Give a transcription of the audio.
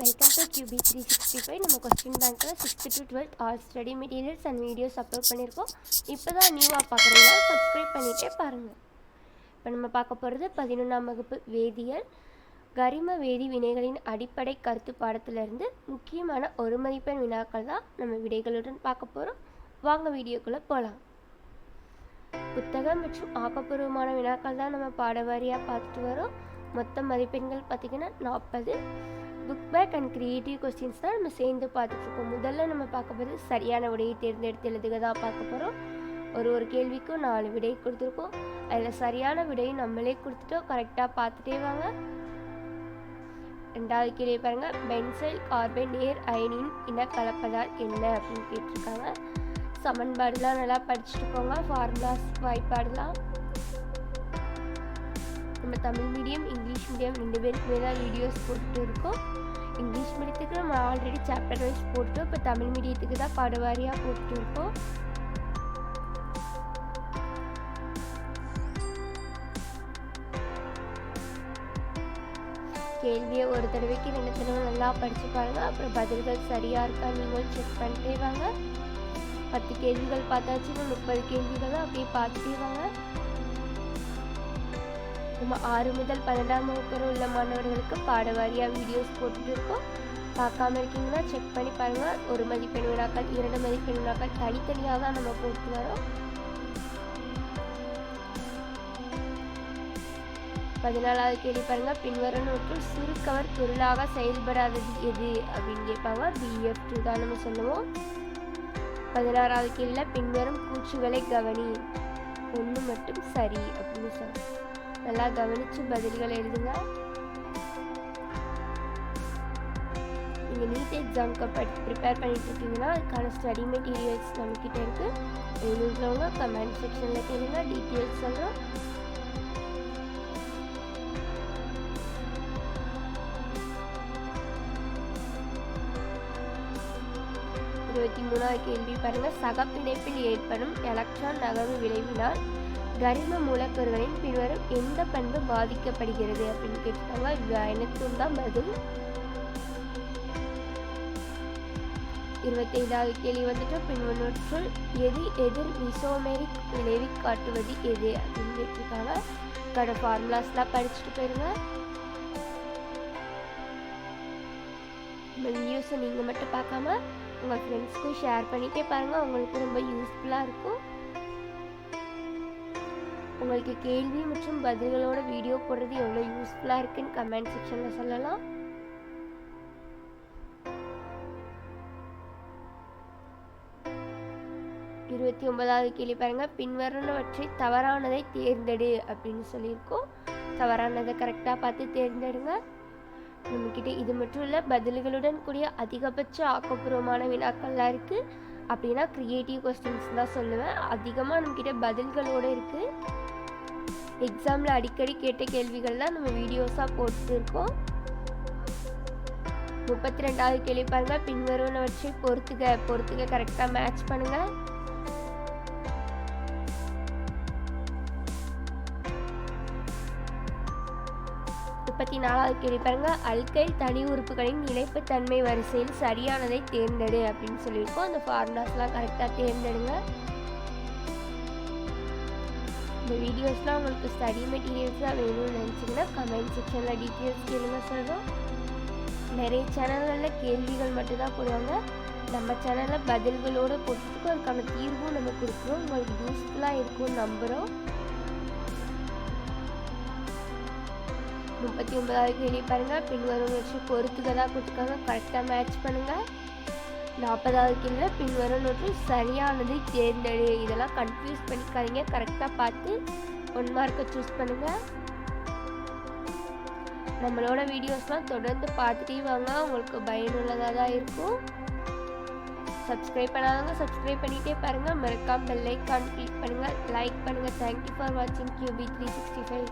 Welcome to QB three sixty five நம்ம question பேங்க்கில் sixth to twelfth all study materials and videos upload பண்ணியிருக்கோம். இப்போ தான் நியூவாக பார்க்குறீங்களா சப்ஸ்கிரைப் பண்ணிகிட்டே பாருங்கள் இப்போ நம்ம பார்க்க போகிறது பதினொன்றாம் வகுப்பு வேதியியல். கரிம வேதி வினைகளின் அடிப்படை கருத்து பாடத்திலிருந்து முக்கியமான ஒரு மதிப்பெண் வினாக்கள் தான் நம்ம விடைகளுடன் பார்க்க போகிறோம் வாங்க வீடியோக்குள்ளே போகலாம் புத்தகம் மற்றும் ஆக்கப்பூர்வமான வினாக்கள் தான் நம்ம பாடவாரியாக பார்த்துட்டு வரோம். மொத்த மதிப்பெண்கள் பார்த்திங்கன்னா நாற்பது. Book back and creative questions தான் நம்ம சேர்ந்து பார்த்துட்ருக்கோம். முதல்ல நம்ம பார்க்க போகிறது சரியான விடையை தேர்ந்தெடுத்து எழுதுக தான் பார்க்க போகிறோம் ஒரு ஒரு கேள்விக்கும் நாலு விடை கொடுத்துருக்கோம். அதில் சரியான விடையை நம்மளே கொடுத்துட்டோம். கரெக்டாக பார்த்துட்டே வாங்க. ரெண்டாவது கேள்வி பாருங்கள் பென்சைல் கார்பன் நேர் அயனின் இன கலப்பதால் என்ன அப்படின்னு கேட்டிருக்காங்க. சமன்பாடுலாம் நல்லா படிச்சுட்டு போங்க. ஃபார்முலாஸ் வாய்ப்பாடுலாம். நம்ம தமிழ் மீடியம் இங்கிலீஷ் மீடியம் ரெண்டு பேருக்குமே தான் வீடியோஸ் போட்டுட்டு இருக்கோம் இங்கிலீஷ் மீடியத்துக்கு நம்ம ஆல்ரெடி சாப்டர் வைஸ் போட்டோம் இப்போ தமிழ் மீடியத்துக்கு தான் பாடவாரியாக போட்டுட்டு இருக்கோம் கேள்வியை ஒரு தடவைக்கு ரெண்டு தடவை நல்லா படித்து பாருங்கள் அப்புறம் பதில்கள் சரியாக இருக்கா நீங்களும் செக் பண்ணிட்டே வாங்க. பத்து கேள்விகள் பார்த்தாச்சுன்னா முப்பது கேள்விகளும் தான் அப்படியே பார்த்துட்டே வாங்க. நம்ம ஆறு முதல் பன்னெண்டாம் வகுப்பு உள்ள மாணவர்களுக்கு பாடவாரியாக வீடியோஸ் போட்டுட்டு பார்க்காம இருக்கீங்கன்னா செக் பண்ணி பாருங்கள் ஒரு மதிப்பெண் வினாக்கள் இரண்டு மதிப்பெண் வினாக்கள் தனித்தனியாக தான் நம்ம போட்டு வரோம். பதினாலாவது கேள்வி பாருங்க. பின்வரும் நூற்றில் சுருக்கவர் பொருளாக செயல்படாதது எது அப்படின்னு கேட்பாங்க. பிஎஃப் டூ தான் நம்ம சொல்லுவோம். பதினாறாவது கேள்வியில் பின்வரும் கூற்றுகளை கவனி. ஒன்று மட்டும் சரி அப்படின்னு சொல்லுவோம் நல்லா கவனித்து பதில்கள் எழுதுங்க. நீங்கள் நீட் எக்ஸாமுக்கு படி ப்ரிப்பேர் பண்ணிட்டு இருக்கீங்கன்னா அதுக்கான ஸ்டடி மெட்டீரியல்ஸ் நம்மக்கிட்ட இருக்குது வேணுன்றவங்க கமெண்ட் செக்ஷனில் கேளுங்க டீட்டெயில்ஸ் சொல்கிறோம் இருபத்தி மூணாவது கேள்வி பாருங்கள் சகப்பிணைப்பில் ஏற்படும் எலக்ட்ரான் நகர்வு விளைவினால் கரிம மூலக்கூறுகளின் பின்வரும் எந்த பண்பு பாதிக்கப்படுகிறது அப்படின்னு கேட்டாங்க இது தான் பதில். இருபத்தைந்தாவது கேள்வி வந்துட்டு பின்வற்றுள் எது எதிர் மிசோமெரிக் விளைவி காட்டுவது எது அப்படின்னு கேட்டிருக்காங்க. கடை ஃபார்முலாஸ்லாம் படிச்சுட்டு போயிருங்க. நம்ம நியூஸை நீங்கள் மட்டும் பார்க்காம உங்கள் ஃப்ரெண்ட்ஸ்க்கும் ஷேர் பண்ணிகிட்டே பாருங்கள் உங்களுக்கு ரொம்ப யூஸ்ஃபுல்லாக இருக்கும். உங்களுக்கு கேள்வி மற்றும் பதில்களோட வீடியோ போடுறது எவ்வளோ யூஸ்ஃபுல்லாக இருக்குன்னு கமெண்ட் செக்ஷனில் சொல்லலாம். இருபத்தி ஒன்பதாவது கேள்வி பாருங்க. பின்வருவனவற்றை தவறானதை தேர்ந்தெடு அப்படின்னு சொல்லியிருக்கோம். தவறானதை கரெக்டாக பார்த்து தேர்ந்தெடுங்க. நம்மக்கிட்ட இது மட்டும் இல்லை பதில்களுடன் கூடிய அதிகபட்ச ஆக்கப்பூர்வமான வினாக்கள்லாம் இருக்குது அப்படின்னா க்ரியேட்டிவ் கொஸ்டின்ஸ் தான் சொல்லுவேன். அதிகமாக நம்மக்கிட்ட பதில்களோடு இருக்குது எக்ஸாமில் அடிக்கடி கேட்ட கேள்விகள்லாம் நம்ம வீடியோஸாக போட்டுருக்கோம். முப்பத்தி ரெண்டாவது கேள்வி பாருங்கள் பின்வருவனவற்றை பொறுத்துக. பொறுத்துக கரெக்டாக மேட்ச் பண்ணுங்கள் முப்பத்தி நாலாவது கேள்வி பாருங்க. அல்கைல் தனி உறுப்புகளின் நிலைப்புத்தன்மை வரிசையில் சரியானதை தேர்ந்தெடு அப்படின்னு சொல்லியிருக்கோம். அந்த ஃபார்முலாஸ்லாம் கரெக்டாக தேர்ந்தெடுங்க. இந்த வீடியோஸ்லாம் உங்களுக்கு ஸ்டடி மெட்டீரியல்ஸ்லாம் வேணும்னு நினச்சிங்கன்னா கமெண்ட் செக்ஷனில் டீட்டெயில்ஸ் கேளுங்க சொல்கிறோம் நிறைய சேனல்களில் கேள்விகள் மட்டும்தான் போடுவாங்க. நம்ம சேனலில் பதில்களோடு போட்டுட்டு அதுக்கான தீர்வும் நம்ம கொடுக்குறோம். உங்களுக்கு யூஸ்ஃபுல்லாக இருக்கும்னு நம்புகிறோம் முப்பத்தி ஒன்பதாவது கேள்வி பாருங்கள் பின்வரும் நோட்டு தான் கொடுத்துருக்காங்க. கரெக்டாக மேட்ச் பண்ணுங்கள் நாற்பதாவது கேள்வியில் பின்வரும் நூற்று சரியானது தேர்ந்தெடு. இதெல்லாம் கன்ஃபியூஸ் பண்ணிக்காதீங்க. கரெக்டாக பார்த்து ஒன் மார்க்கை சூஸ் பண்ணுங்கள் நம்மளோட வீடியோஸ்லாம் தொடர்ந்து பார்த்துட்டே வாங்க. உங்களுக்கு பயனுள்ளதாக தான் இருக்கும். சப்ஸ்கிரைப் பண்ணாதவங்க சப்ஸ்கிரைப் பண்ணிகிட்டே பாருங்கள் மறக்காம பெல் ஐக்கான் கிளிக் பண்ணுங்கள் லைக் பண்ணுங்கள் தேங்க்யூ ஃபார் வாட்சிங் கியூபி த்ரீ சிக்ஸ்டி ஃபைவ்